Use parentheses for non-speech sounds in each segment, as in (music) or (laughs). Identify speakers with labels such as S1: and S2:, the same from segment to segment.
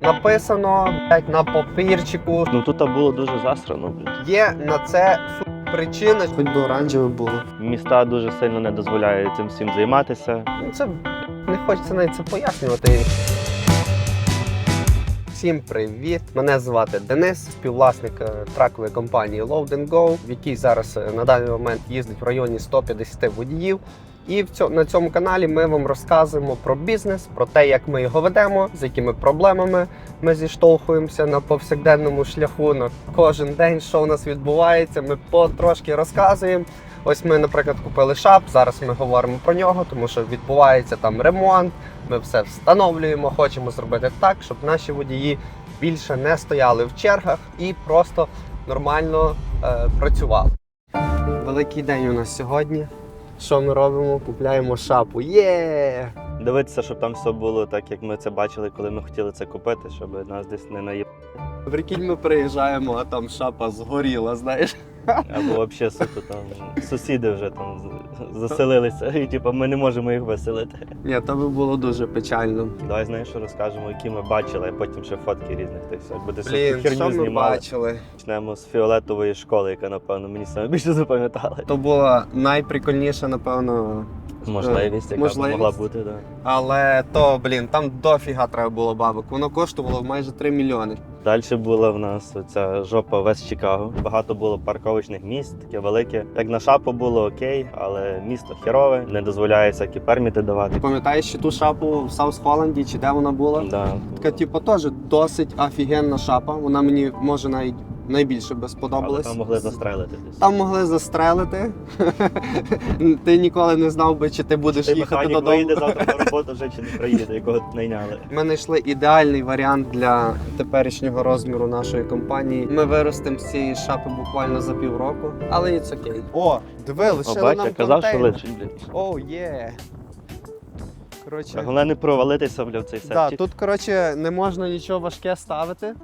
S1: написано блядь, на папірчику.
S2: Ну тут було дуже засрано. блін.
S1: Є на це причина. Хоч би оранжеве було.
S2: Міста дуже сильно не дозволяють цим всім займатися.
S1: Ну це не хочеться навіть це пояснювати. Всім привіт! Мене звати Денис, співвласник е, тракової компанії Load Go, в якій зараз е, на даний момент їздить в районі 150 водіїв. І в цьому, на цьому каналі ми вам розказуємо про бізнес, про те, як ми його ведемо, з якими проблемами ми зіштовхуємося на повсякденному шляху, на кожен день, що у нас відбувається. Ми потрошки розказуємо. Ось ми, наприклад, купили шап. Зараз ми говоримо про нього, тому що відбувається там ремонт. Ми все встановлюємо, хочемо зробити так, щоб наші водії більше не стояли в чергах і просто нормально е, працювали. Великий день у нас сьогодні. Що ми робимо? Купляємо шапу. Є!
S2: Дивитися, щоб там все було так, як ми це бачили, коли ми хотіли це купити, щоб нас десь не наїбали.
S1: Прикинь, ми приїжджаємо, а там шапа згоріла, знаєш.
S2: Або взагалі суто там сусіди вже там заселилися, і типу, ми не можемо їх виселити.
S1: Ні, то би було дуже печально.
S2: Давай знаєш, що розкажемо, які ми бачили, а потім ще фотки різних тих все. Буде
S1: Блін,
S2: херню
S1: що ми
S2: знімали.
S1: бачили?
S2: Почнемо з фіолетової школи, яка, напевно, мені саме більше запам'ятала.
S1: То була найприкольніша, напевно.
S2: Можливість, яка
S1: можливість.
S2: могла бути, да.
S1: Але то, блін, там дофіга треба було бабок. Воно коштувало майже 3 мільйони.
S2: Далі була в нас ця жопа Вест Чикаго. Багато було парковочних місць, таке велике. Як на шапу було окей, але місто херове, не дозволяє всякі перміти давати.
S1: Пам'ятаєш ще ту шапу в Саус Холланді, чи де вона була?
S2: Да.
S1: Така, типу, теж досить офігенна шапа. Вона мені може навіть найбільше би
S2: Але там могли застрелити десь.
S1: Там могли застрелити. (laughs) ти ніколи не знав би, чи ти будеш
S2: Ти
S1: їхати додому.
S2: виїде завтра на (laughs) роботу вже чи не приїде, якого найняли.
S1: Ми знайшли ідеальний варіант для теперішнього розміру нашої компанії. Ми виростемо з цієї шапи буквально за півроку, але і це окей. О, диви,
S2: бать,
S1: нам
S2: казав, що лишить, блядь.
S1: Оу, є. Коротше,
S2: Головне не провалитися, бля, в цей
S1: да,
S2: септик.
S1: тут коротше не можна нічого важке ставити.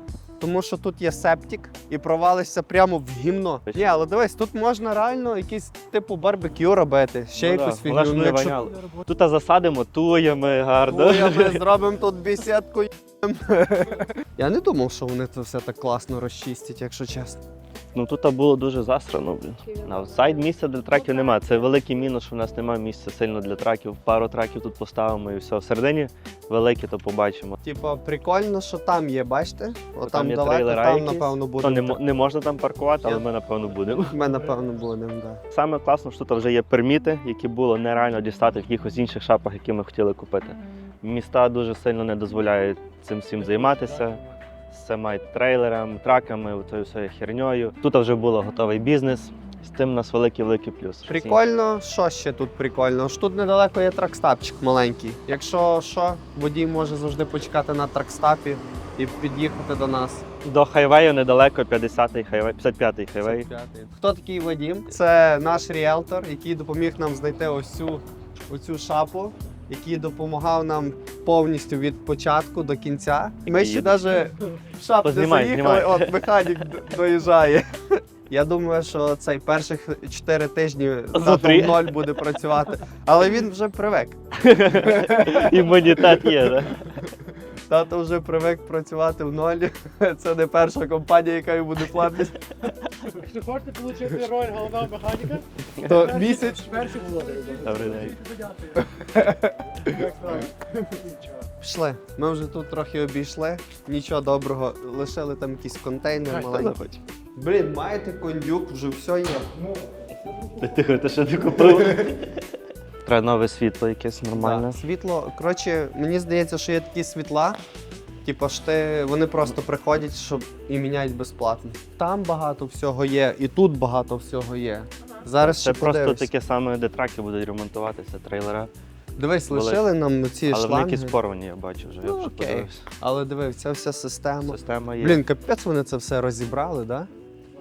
S1: Тому що тут є септик і провалишся прямо в гімно. Ні, але дивись, тут можна реально якийсь типу барбекю робити, ще
S2: Ну да,
S1: якусь
S2: вона ж
S1: фігню.
S2: не
S1: якщо-
S2: воняла. Тут а засадимо туями гарно.
S1: Ой, а ми (laughs) зробимо тут бесідку. Я не думав, що вони це все так класно розчистять, якщо чесно.
S2: Ну тут було дуже засрано, блін. На аутсайд місця для траків немає. Це великий мінус, що в нас немає місця сильно для траків. Пару траків тут поставимо і все. Всередині великі, то побачимо.
S1: Типа, прикольно, що там є, бачите? От
S2: там
S1: там
S2: є
S1: далеко, там,
S2: якісь.
S1: напевно,
S2: То не, мо- не можна там паркувати, але ми напевно будемо. (laughs)
S1: Ми, напевно, будемо, да.
S2: Саме класно, що тут вже є перміти, які було нереально дістати в якихось інших шапах, які ми хотіли купити. Міста дуже сильно не дозволяють цим всім займатися. З цими трейлерами, траками, цією всією херньою. Тут вже був готовий бізнес. З тим у нас великий великий плюс.
S1: Прикольно, що ще тут прикольно? Ж тут недалеко є тракстапчик маленький. Якщо що, водій може завжди почекати на тракстапі і під'їхати до нас.
S2: До хайвею недалеко 50-й хайвей, 55-й хайвей.
S1: Хто такий Вадім? Це наш ріелтор, який допоміг нам знайти ось цю, оцю шапу, який допомагав нам повністю від початку до кінця. Ми ще навіть в шапку
S2: Познімай,
S1: заїхали,
S2: знімай.
S1: от механік д- доїжджає. (laughs) Я думаю, що цей перших 4 тижні
S2: За
S1: тато ноль буде працювати. Але він вже привик. (laughs)
S2: Імунітет є, да? (laughs)
S1: Тато вже привик працювати в нолі. (laughs) Це не перша компанія, яка йому буде платити.
S3: Якщо хочете отримати роль головного механіка,
S1: То місяць
S3: перший володар.
S2: Добрий день.
S1: Пішли. Ми вже тут трохи обійшли. Нічого доброго. Лишили там якийсь контейнер маленький. Блін, маєте кондюк, вже все є.
S2: Ти тихо, ти що не купив? (laughs) Треба нове світло якесь нормальне.
S1: Так, Світло. Коротше, мені здається, що є такі світла. Типу, ж ти, вони просто приходять, щоб і міняють безплатно. Там багато всього є, і тут багато всього є. Зараз
S2: Це
S1: ще
S2: просто
S1: подивишся.
S2: таке саме, де траки будуть ремонтуватися, трейлера.
S1: Дивись,
S2: Велике.
S1: лишили нам ці
S2: Але вони
S1: шланги.
S2: якісь порвані, я бачу вже.
S1: Ну,
S2: я вже
S1: окей.
S2: подивився.
S1: Але дивись, ця вся система.
S2: Система є.
S1: Блін, капець вони це все розібрали, так?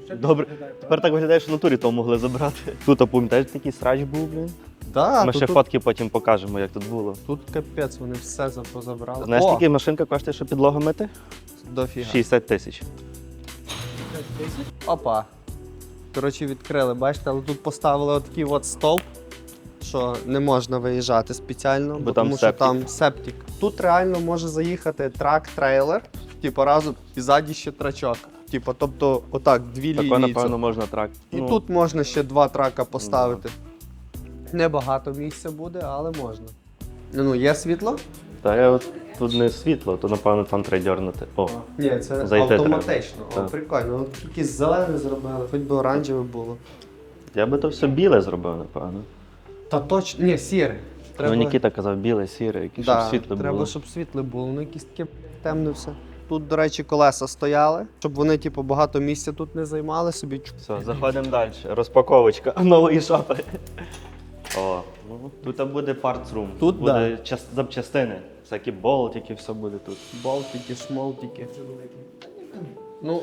S1: Да?
S2: Добре. Тепер так виглядає, що в натурі то могли забрати. (laughs) Тут, а пам'ятаєш, такий срач був, блін.
S1: Да,
S2: Ми
S1: тут,
S2: ще
S1: тут,
S2: фотки потім покажемо, як тут було.
S1: тут капець, вони все за- позабрали.
S2: Знаєш,
S1: О,
S2: скільки машинка коштує, щоб підлогу мити?
S1: дофіга.
S2: 60 тисяч.
S1: Опа. Коротше, відкрили, бачите, але тут поставили отакий от стовп, що не можна виїжджати спеціально, бо,
S2: Бо там
S1: тому що
S2: септик.
S1: там септик. Тут реально може заїхати трак-трейлер типу, разом і ззаді ще трачок. Типу, тобто, отак, дві
S2: Тако,
S1: лінії.
S2: напевно, можна трак.
S1: І
S2: ну,
S1: тут можна ще два трака поставити. Небагато місця буде, але можна. Ну, є світло?
S2: Та я от тут не світло, то напевно там треба дьорнути. О,
S1: Ні, це
S2: Зайти
S1: автоматично. О,
S2: Так.
S1: прикольно. От якісь зелене зробили, хоч би оранжеве було.
S2: я би то все біле зробив, напевно.
S1: Та точно. Ні, сіре.
S2: Ну, Нікіта казав біле, сіре, яке, щоб
S1: Да,
S2: світло
S1: треба,
S2: було.
S1: щоб світле було. Ну, якісь таке темне все. Тут, до речі, колеса стояли, щоб вони, типу, багато місця тут не займали собі.
S2: Все, заходимо далі. Розпаковочка (laughs) нової шапи. О, ну тут буде parts room.
S1: Тут,
S2: буде час- запчастини. Всякі болтики, все буде тут.
S1: Болтики, шмолтики. Ну,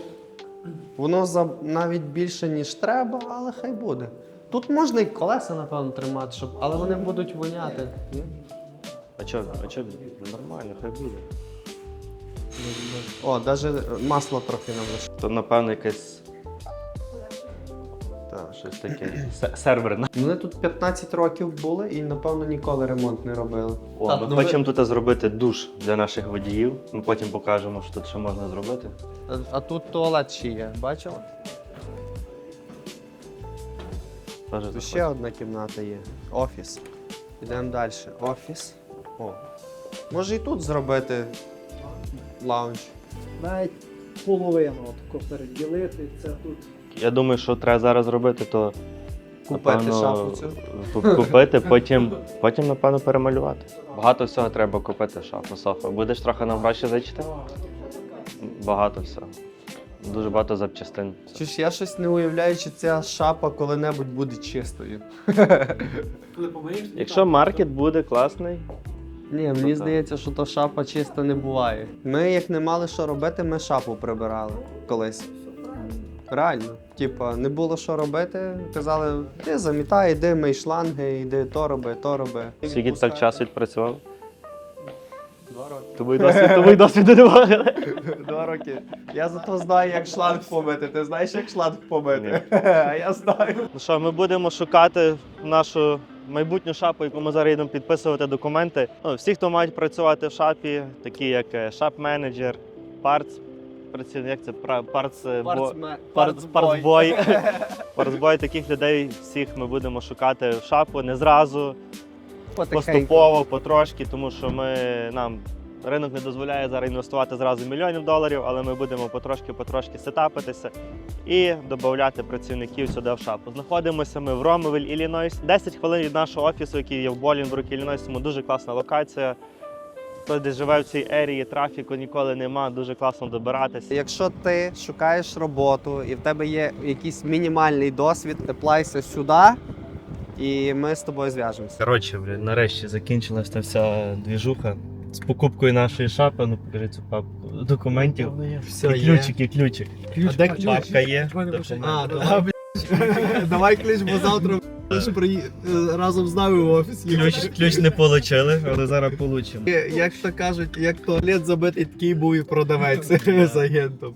S1: воно за навіть більше, ніж треба, але хай буде. Тут можна і колеса, напевно, тримати, щоб... але вони будуть воняти.
S2: А чо, а чо, нормально, хай буде.
S1: О, навіть масло трохи нам лише.
S2: То напевно якесь
S1: Так.
S2: щось таке. се- Серверне.
S1: Вони тут 15 років були і, напевно, ніколи ремонт не робили.
S2: О,
S1: Так,
S2: ми
S1: ну ви-
S2: хочемо тут зробити душ для наших водіїв. Ми потім покажемо, що тут ще можна зробити.
S1: А, а тут туалет ще є, бачила?
S2: Теж
S1: Тут
S2: заходь.
S1: ще одна кімната є. Офіс. Йдемо далі. Офіс. О. Може і тут зробити лаунж.
S3: Навіть половину от переділити, це тут.
S2: Я думаю, що треба зараз зробити, то
S1: Купити
S2: напевно,
S1: шафу цю.
S2: ку- Купити, потім, потім, напевно, перемалювати. Багато всього треба купити шафу, Софа. Будеш трохи нам гроші зачити? Багато всього. Дуже багато запчастин.
S1: Чи ж я щось не уявляю, чи ця шапа коли-небудь буде чистою.
S2: Якщо маркет буде класний,
S1: Ні, мені здається, що то шапа чиста не буває. Ми, як не мали що робити, ми шапу прибирали колись. Реально. Типа, не було що робити. Казали, ти замітай, йди, мий шланги, йди то роби, то роби.
S2: скільки так час відпрацював?
S1: Два роки.
S2: Тобі досвід, тобі досвіду немає. (laughs)
S1: Два роки. Я зато знаю, як шланг помити. Ти знаєш, як шланг помити? (laughs) А я знаю.
S2: Ну що, ми будемо шукати нашу майбутню шапу, яку ми зараз їдемо підписувати документи. Ну, всі, хто мають працювати в шапі, такі як е, шап-менеджер, парц, як це пра- партс, е, таких людей всіх ми будемо шукати в шапу не зразу, поступово, потрошки, тому що ми нам ринок не дозволяє зараз інвестувати зразу мільйонів доларів, але ми будемо потрошки-потрошки сетапитися і додати працівників сюди в шапу. Знаходимося ми в Ромовіль, Іллінойс. 10 хвилин від нашого офісу, який є в Болінбрук, Іллінойс, тому дуже класна локація. Хто де живе в цій ерії, трафіку ніколи нема, дуже класно добиратися.
S1: Якщо ти шукаєш роботу і в тебе є якийсь мінімальний досвід, еплайся сюди, і ми з тобою зв'яжемося.
S2: Коротше, нарешті закінчилася вся двіжуха з покупкою нашої шапи. Ну покажи цю папку документів.
S1: Все,
S2: і ключик, і ключик.
S3: Ключ,
S1: А де ключ?
S2: Папка є.
S1: А, давай, (laughs) давай ключ, бо завтра разом з нами в офіс
S2: Ключ, ключ не отримали, але зараз получимо.
S1: Як то кажуть, як туалет забитий, такий був і продавець (laughs) з агентом.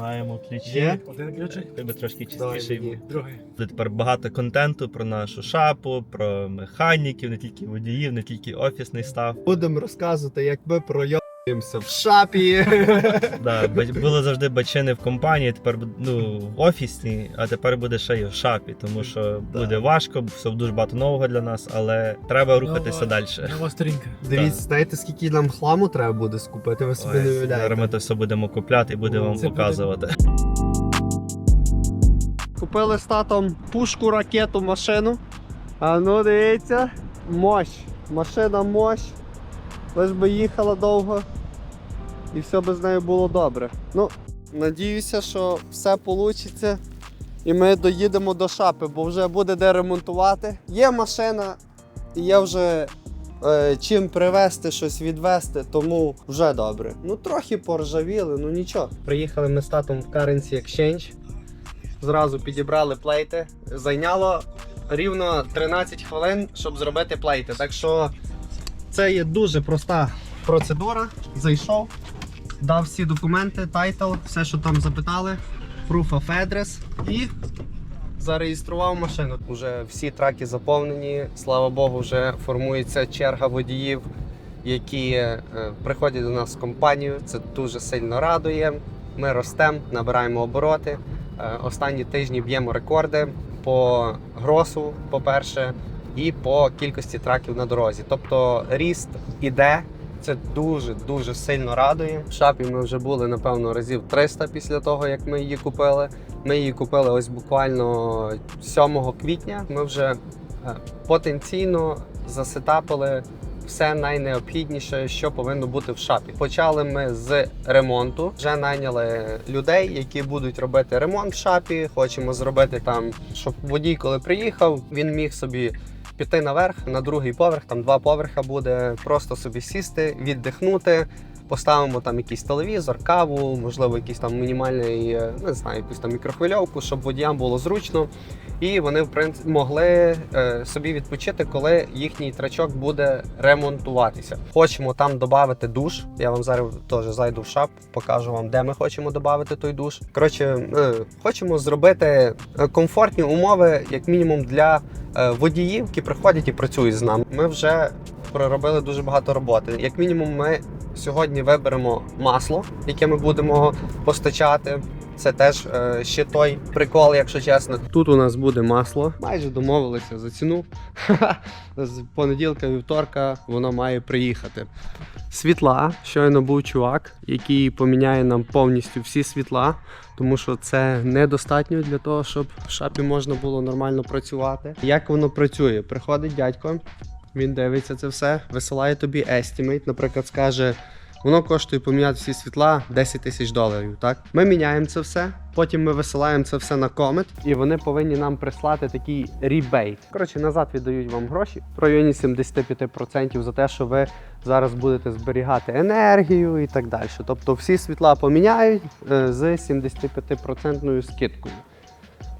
S2: Маємо ключі.
S1: Є?
S3: Один ключик,
S2: Тебе трошки чистіший був.
S3: другий.
S2: Тепер багато контенту про нашу шапу, про механіків, не тільки водіїв, не тільки офісний став.
S1: Будемо розказувати, як ми пройомся в шапі. (laughs)
S2: Да, було завжди бачини в компанії, тепер ну, в офісній, а тепер буде ще й в шапі, тому що
S1: Да.
S2: буде важко, все дуже багато нового для нас, але треба рухатися
S3: Нова-
S2: далі.
S3: Нова сторінка. (laughs)
S1: Дивіться, знаєте, скільки нам хламу треба буде скупити, ви собі не
S2: Ой, Зараз ми
S1: уявляєте.
S2: то все будемо купляти і будемо вам показувати.
S1: Купили з татом пушку, ракету, машину. А ну дивіться, мощ. Машина мощ. Лиш би їхала довго. І все би з нею було добре. Ну, надіюся, що все вийде. І ми доїдемо до шапи, бо вже буде де ремонтувати. Є машина, і є вже е, чим привезти, щось відвезти, тому вже добре. Ну трохи поржавіли, ну нічого. Приїхали ми з татом в Currency Exchange. Зразу підібрали плейти. Зайняло рівно 13 хвилин, щоб зробити плейти. Так що це є дуже проста процедура. Зайшов, дав всі документи, тайтл, все, що там запитали, proof of address і зареєстрував машину. Уже всі траки заповнені. Слава Богу, вже формується черга водіїв, які е, приходять до нас в компанію. Це дуже сильно радує. Ми ростемо, набираємо обороти. Е, Останні тижні б'ємо рекорди по гросу, по-перше, і по кількості траків на дорозі. Тобто ріст іде. Це дуже дуже сильно радує. В шапі ми вже були напевно разів 300 після того, як ми її купили. Ми її купили ось буквально 7 квітня. Ми вже е, потенційно засетапили все найнеобхідніше, що повинно бути в шапі. Почали ми з ремонту. Вже найняли людей, які будуть робити ремонт в шапі. Хочемо зробити там, щоб водій, коли приїхав, він міг собі. Піти наверх на другий поверх, там два поверха буде, просто собі сісти, віддихнути. Поставимо там якийсь телевізор, каву, можливо, якийсь там мінімальний, е, не знаю, якусь там мікрохвильовку, щоб водіям було зручно. І вони в принципі могли е, собі відпочити, коли їхній трачок буде ремонтуватися. Хочемо там додати душ. Я вам зараз теж зайду в шап, покажу вам, де ми хочемо додати той душ. Коротше, е, хочемо зробити е, комфортні умови, як мінімум, для е, водіїв, які приходять і працюють з нами. Ми вже проробили дуже багато роботи. Як мінімум, ми сьогодні виберемо масло, яке ми будемо постачати. Це теж е, ще той прикол, якщо чесно. Тут у нас буде масло. Майже домовилися за ціну. (laughs) З понеділка, вівторка воно має приїхати. Світла. Щойно був чувак, який поміняє нам повністю всі світла, тому що це недостатньо для того, щоб в шапі можна було нормально працювати. Як воно працює? Приходить дядько, він дивиться це все, висилає тобі estimate, наприклад, скаже. Воно коштує поміняти всі світла 10 тисяч доларів. Так, ми міняємо це все. Потім ми висилаємо це все на комет, і вони повинні нам прислати такий рібейт. Коротше, назад віддають вам гроші в районі 75% за те, що ви зараз будете зберігати енергію і так далі. Тобто всі світла поміняють е, з 75% скидкою.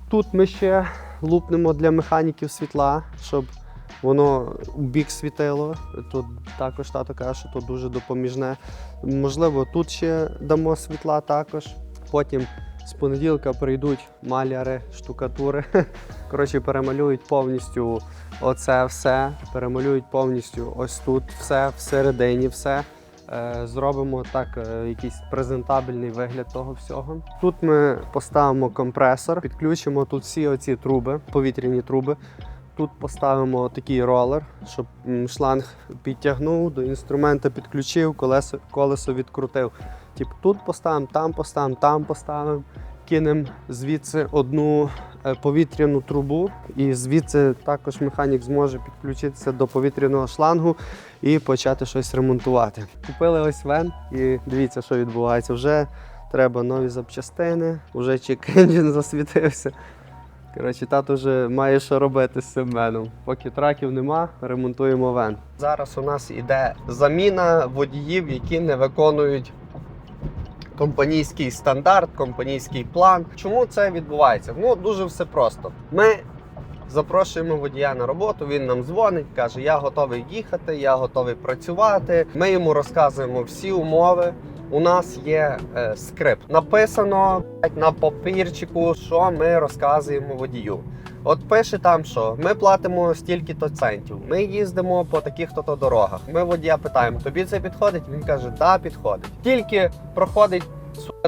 S1: Тут ми ще лупнемо для механіків світла, щоб воно у бік світило. Тут також тато каже, що тут дуже допоміжне. Можливо, тут ще дамо світла також. Потім з понеділка прийдуть маляри, штукатури. (laughs) Коротше, перемалюють повністю оце все. Перемалюють повністю ось тут все, всередині все. Е, Зробимо так е, якийсь презентабельний вигляд того всього. Тут ми поставимо компресор, підключимо тут всі оці труби, повітряні труби. Тут поставимо такий ролер, щоб шланг підтягнув, до інструмента підключив, колесо, колесо відкрутив. Типу тут поставимо, там поставимо, там поставимо. Кинемо звідси одну е, повітряну трубу, і звідси також механік зможе підключитися до повітряного шлангу і почати щось ремонтувати. Купили ось вен, і дивіться, що відбувається. Вже треба нові запчастини, вже чек-енджин (laughs) засвітився. Коротше, тато вже має що робити з цим веном. Поки траків нема, ремонтуємо вен. Зараз у нас іде заміна водіїв, які не виконують компанійський стандарт, компанійський план. Чому це відбувається? Ну дуже все просто. Ми запрошуємо водія на роботу. Він нам дзвонить, каже: Я готовий їхати, я готовий працювати. Ми йому розказуємо всі умови. У нас є е, скрипт. Написано на папірчику, що ми розказуємо водію. От пише там, що ми платимо стільки-то центів. Ми їздимо по таких-то то дорогах. Ми водія питаємо, тобі це підходить? Він каже, да, підходить. Тільки проходить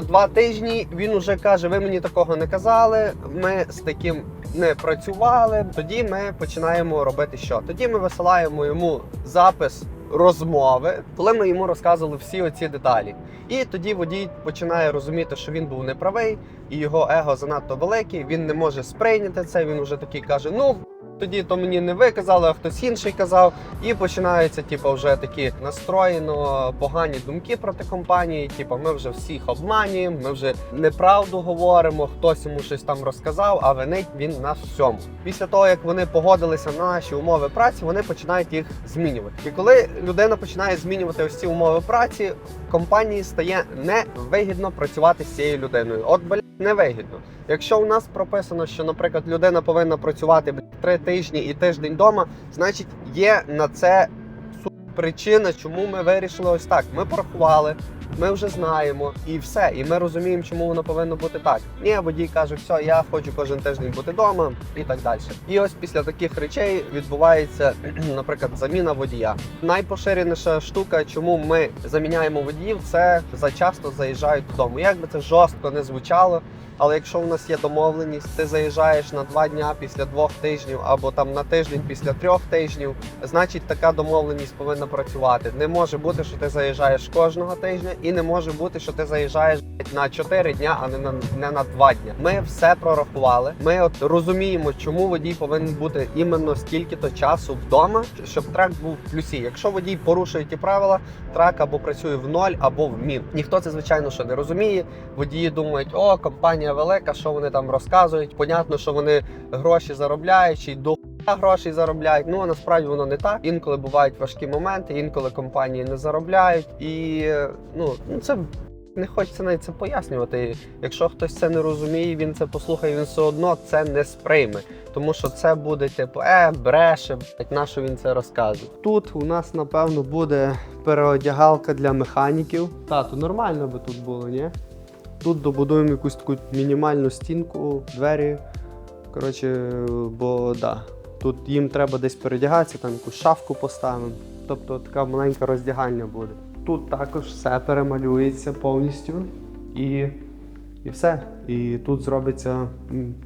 S1: два тижні. Він уже каже: ви мені такого не казали. Ми з таким не працювали. Тоді ми починаємо робити що? Тоді ми висилаємо йому запис розмови, коли ми йому розказували всі оці деталі. І тоді водій починає розуміти, що він був неправий, і його его занадто велике. Він не може сприйняти це. Він вже такий каже: Ну тоді то мені не ви казали, а хтось інший казав. І починаються, типу, вже такі настроєно погані думки проти компанії. Типу, ми вже всіх обманюємо, ми вже неправду говоримо, хтось йому щось там розказав, а винить він нас всьому. Після того, як вони погодилися на наші умови праці, вони починають їх змінювати. І коли людина починає змінювати ось ці умови праці, компанії стає невигідно працювати з цією людиною. От блядь, невигідно. Якщо у нас прописано, що, наприклад, людина повинна працювати три тижні і тиждень вдома, значить є на це причина, чому ми вирішили ось так. Ми порахували, ми вже знаємо і все. І ми розуміємо, чому воно повинно бути так. Ні, водій каже, все, я хочу кожен тиждень бути вдома і так далі. І ось після таких речей відбувається, (clears throat) наприклад, заміна водія. Найпоширеніша штука, чому ми заміняємо водіїв, це зачасто заїжджають додому. Як би це жорстко не звучало. Але якщо у нас є домовленість, ти заїжджаєш на два дня після двох тижнів або там на тиждень після трьох тижнів, значить така домовленість повинна працювати. Не може бути, що ти заїжджаєш кожного тижня, і не може бути, що ти заїжджаєш на чотири дня, а не на не на два дня. Ми все прорахували. Ми от розуміємо, чому водій повинен бути іменно стільки-то часу вдома, щоб трак був в плюсі. Якщо водій порушує ті правила, трак або працює в ноль, або в мін. Ніхто це звичайно що не розуміє. Водії думають, о, компанія велика, що вони там розказують. Понятно, що вони гроші заробляють, чи до грошей заробляють. Ну а насправді воно не так. Інколи бувають важкі моменти, інколи компанії не заробляють. І ну, це не хочеться навіть це пояснювати. Якщо хтось це не розуміє, він це послухає, він все одно це не сприйме. Тому що це буде типу, е, бреше, блядь, на що він це розказує. Тут у нас, напевно, буде переодягалка для механіків. Тату, нормально би тут було, ні? Тут добудуємо якусь таку мінімальну стінку, двері. Коротше, бо да, тут їм треба десь передягатися, там якусь шафку поставимо. Тобто така маленька роздягальня буде. Тут також все перемалюється повністю і, і все. І тут зробиться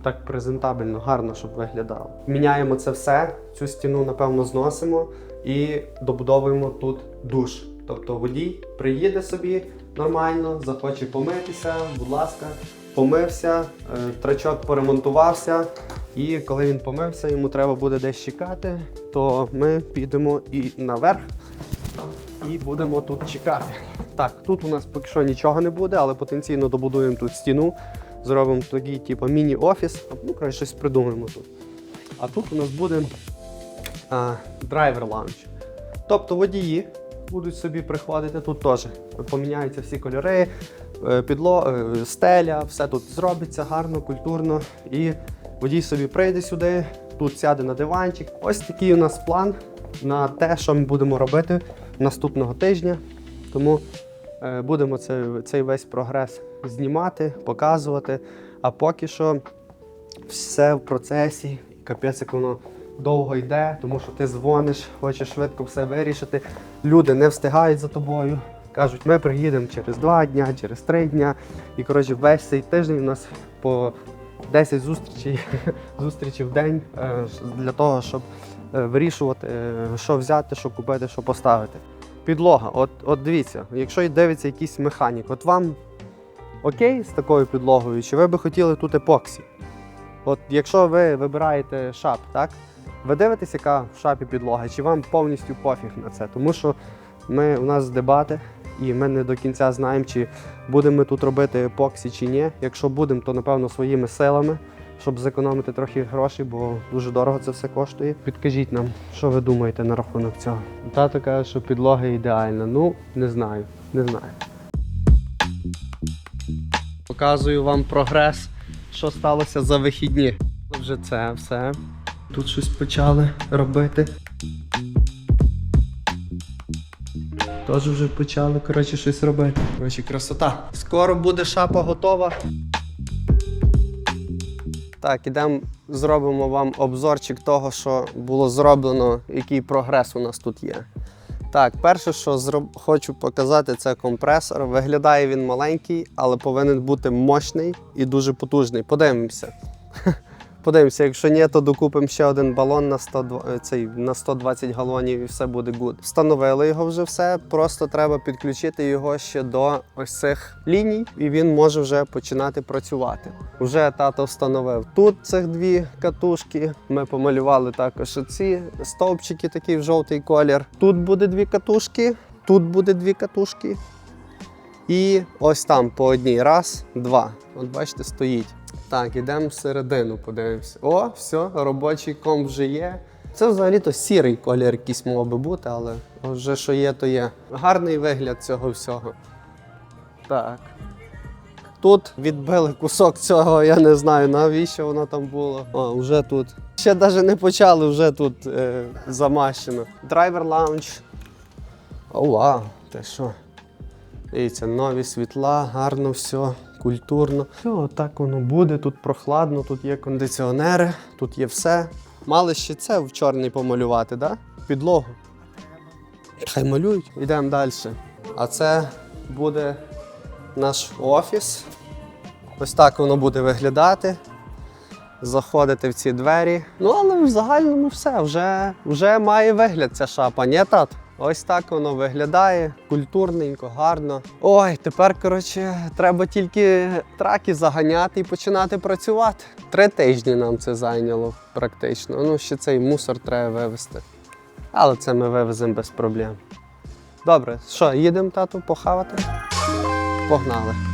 S1: так презентабельно, гарно, щоб виглядало. Міняємо це все, цю стіну, напевно, зносимо і добудовуємо тут душ. Тобто водій приїде собі нормально, захоче помитися, будь ласка, помився, е, трачок поремонтувався. І коли він помився, йому треба буде десь чекати, то ми підемо і наверх і будемо тут чекати. Так, тут у нас поки що нічого не буде, але потенційно добудуємо тут стіну, зробимо такий, типу, міні-офіс, ну, коротше, щось придумаємо тут. А тут у нас буде драйвер лаунж. Тобто водії будуть собі приходити тут теж. Поміняються всі кольори, е, підло, е, стеля, все тут зробиться гарно, культурно. І водій собі прийде сюди, тут сяде на диванчик. Ось такий у нас план на те, що ми будемо робити наступного тижня. Тому е, будемо це, цей весь прогрес знімати, показувати. А поки що все в процесі. Капець, як воно довго йде, тому що ти дзвониш, хочеш швидко все вирішити. Люди не встигають за тобою. Кажуть, ми приїдемо через два дня, через три дня. І коротше, весь цей тиждень у нас по 10 зустрічей, (laughs) зустрічей в день е, для того, щоб е, вирішувати, е, що взяти, що купити, що поставити. Підлога, от, от дивіться, якщо дивиться якийсь механік, от вам окей з такою підлогою, чи ви би хотіли тут епоксі? От якщо ви вибираєте шап, так? Ви дивитесь, яка в шапі підлога, чи вам повністю пофіг на це? Тому що ми, у нас дебати, і ми не до кінця знаємо, чи будемо ми тут робити епоксі чи ні. Якщо будемо, то напевно своїми силами, щоб зекономити трохи грошей, бо дуже дорого це все коштує. Підкажіть нам, що ви думаєте на рахунок цього? Тато каже, що підлога ідеальна. Ну, не знаю, не знаю. Показую вам прогрес, що сталося за вихідні. Вже це все. Тут щось почали робити. Теж вже почали, коротше, щось робити. Коротше, красота. Скоро буде шапа готова. Так, ідемо, зробимо вам обзорчик того, що було зроблено, який прогрес у нас тут є. Так, перше, що зроб... хочу показати, це компресор. Виглядає він маленький, але повинен бути мощний і дуже потужний. Подивимося. Подивимося, якщо ні, то докупимо ще один балон на 100, цей, на 120 галонів і все буде гуд. Встановили його вже все. Просто треба підключити його ще до ось цих ліній, і він може вже починати працювати. Вже тато встановив тут цих дві катушки. Ми помалювали також ці стовпчики, такий в жовтий колір. Тут буде дві катушки, тут буде дві катушки. І ось там по одній. Раз, два. От бачите, стоїть. Так, ідемо всередину, подивимося. О, все, робочий комп вже є. Це взагалі-то сірий колір якийсь мав би бути, але вже що є, то є. Гарний вигляд цього всього. Так. Тут відбили кусок цього, я не знаю навіщо воно там було. О, вже тут. Ще навіть не почали, вже тут е, замащено. Драйвер. О, вау, ти що? Дивіться, нові світла, гарно все, культурно. Все, отак воно буде, тут прохладно, тут є кондиціонери, тут є все. Мали ще це в чорний помалювати. Да? Підлогу. Хай малюють, йдемо далі. А це буде наш офіс. Ось так воно буде виглядати. Заходити в ці двері. Ну, але в загальному все, вже, вже має вигляд ця шапа, ні, тат? Ось так воно виглядає, культурненько, гарно. Ой, тепер, коротше, треба тільки траки заганяти і починати працювати. Три тижні нам це зайняло практично. Ну, ще цей мусор треба вивезти. Але це ми вивеземо без проблем. Добре, що, їдемо, тату, похавати? Погнали.